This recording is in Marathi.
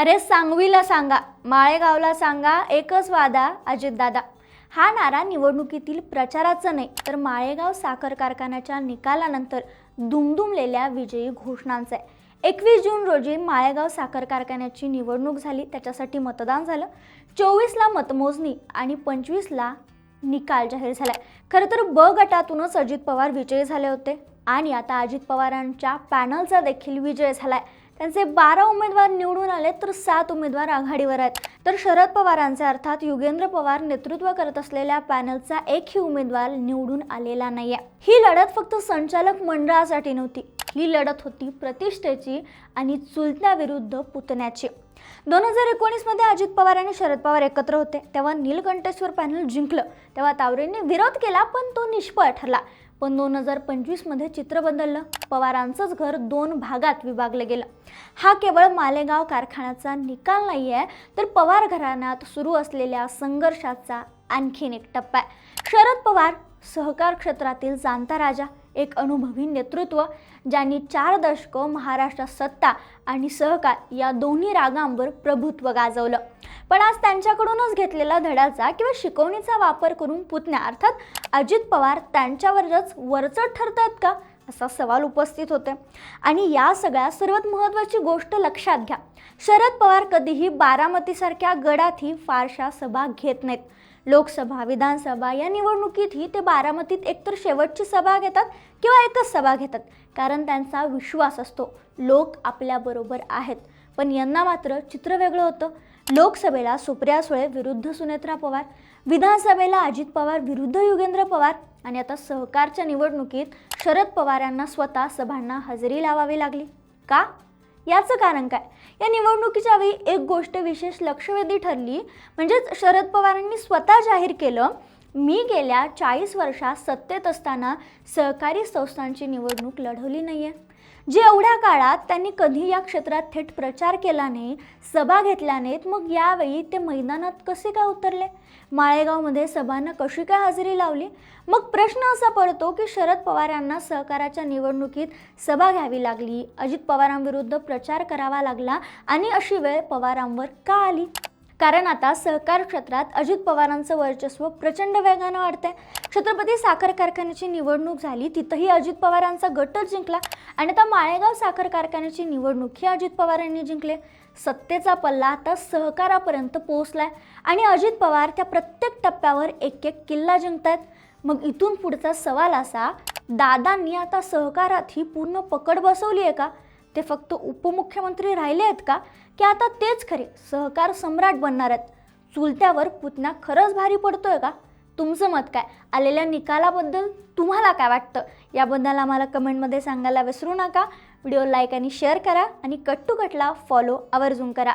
अरे सांगवीला सांगा माळेगावला सांगा एकच वादा अजितदादा. हा नारा निवडणुकीतील प्रचाराचा नाही तर माळेगाव साखर कारखान्याच्या निकालानंतर दुमदुमलेल्या विजयी घोषणांचा आहे. एकवीस जून रोजी माळेगाव साखर कारखान्याची निवडणूक झाली त्याच्यासाठी मतदान झालं. चोवीसला मतमोजणी आणि पंचवीसला निकाल जाहीर झाला खरं तर ब गटातूनच अजित पवार विजयी झाले होते. आणि आता अजित पवारांच्या पॅनलचा देखील विजय झाला आहे त्यांचे बारा उमेदवार निवडून आले तर सात उमेदवार आघाडीवर आहेत. तर शरद पवारांचे अर्थात युगेंद्र पवार नेतृत्व करत असलेल्या पॅनलचा एकही उमेदवार निवडून आलेला नाहीये. ही लढत फक्त संचालक मंडळासाठी नव्हती. ही लढत होती प्रतिष्ठेची आणि चुलत्याविरुद्ध पुतण्याची. दोन हजार एकोणीसमध्ये अजित पवार आणि शरद पवार एकत्र होते. तेव्हा नीलकंठेश्वर पॅनल जिंकलं. तेव्हा तावरेंनी विरोध केला पण तो निष्फळ ठरला. पण दोन हजार पंचवीसमध्ये चित्र बदललं. पवारांचंच घर दोन भागात विभागलं गेलं. हा केवळ मालेगाव कारखान्याचा निकाल नाही आहे तर पवार घराण्यात सुरू असलेल्या संघर्षाचा आणखीन एक टप्पा आहे. शरद पवार सहकार क्षेत्रातील जाणता राजा एक अनुभवी नेतृत्व ज्यांनी चार दशकं महाराष्ट्रात सत्ता आणि सहकार या दोन्ही रागांवर प्रभुत्व गाजवलं. पण आज त्यांच्याकडूनच घेतलेला धड्याचा किंवा शिकवणीचा वापर करून पुतण्या अर्थात अजित पवार त्यांच्यावरच वरचढ ठरतायत का? असा सवाल उपस्थित होते आणि या सगळ्या सर्वात महत्त्वाची गोष्ट लक्षात घ्या. शरद पवार कधीही बारामतीसारख्या गडातही फारशा सभा घेत नाहीत. लोकसभा विधानसभा या निवडणुकीतही ते बारामतीत एकतर शेवटची सभा घेतात किंवा एकच सभा घेतात. कारण त्यांचा विश्वास असतो. लोक आपल्याबरोबर आहेत. पण यांना मात्र चित्र वेगळं होतं. लोकसभेला सुप्रिया सुळे विरुद्ध सुनेत्रा पवार विधानसभेला अजित पवार विरुद्ध युगेंद्र पवार आणि आता सहकारच्या निवडणुकीत शरद पवार यांना स्वतः सभांना हजेरी लावावी लागली. का? याचं कारण काय? या निवडणुकीच्या वेळी एक गोष्ट विशेष लक्षवेधी ठरली म्हणजेच शरद पवारांनी स्वतः जाहीर केलं मी गेल्या चाळीस वर्षात सत्तेत असताना सहकारी संस्थांची निवडणूक लढवली नाही आहे जे एवढ्या काळात त्यांनी कधी या क्षेत्रात थेट प्रचार केला नाही सभा घेतल्या नाहीत मग यावेळी ते मैदानात कसे काय उतरले? माळेगावमध्ये सभांना कशी काय हजेरी लावली? मग प्रश्न असा पडतो की शरद पवार यांना सहकाराच्या निवडणुकीत सभा घ्यावी लागली अजित पवारांविरुद्ध प्रचार करावा लागला आणि अशी वेळ पवारांवर का आली? कारण आता सहकार क्षेत्रात अजित पवारांचं वर्चस्व प्रचंड वेगानं वाढतंय. छत्रपती साखर कारखान्याची निवडणूक झाली तिथंही अजित पवारांचा गटच जिंकला आणि आता माळेगाव साखर कारखान्याची निवडणूकही अजित पवारांनी जिंकले. सत्तेचा पल्ला आता सहकारापर्यंत पोहोचलाय आणि अजित पवार त्या प्रत्येक टप्प्यावर एक एक किल्ला जिंकतायत. मग इथून पुढचा सवाल असा दादांनी आता सहकारात ही पूर्ण पकड बसवली आहे का? ते फक्त उपमुख्यमंत्री राहिले आहेत का? की आता तेच खरे सहकार सम्राट बनणार आहेत. चुलत्यावर पुतण्या खरंच भारी पडतोय का? तुमचं मत काय? आलेल्या निकालाबद्दल तुम्हाला काय वाटतं? याबद्दल आम्हाला कमेंटमध्ये सांगायला विसरू नका. व्हिडिओ लाईक आणि शेअर करा आणि कट टू कटला फॉलो आवर्जून करा.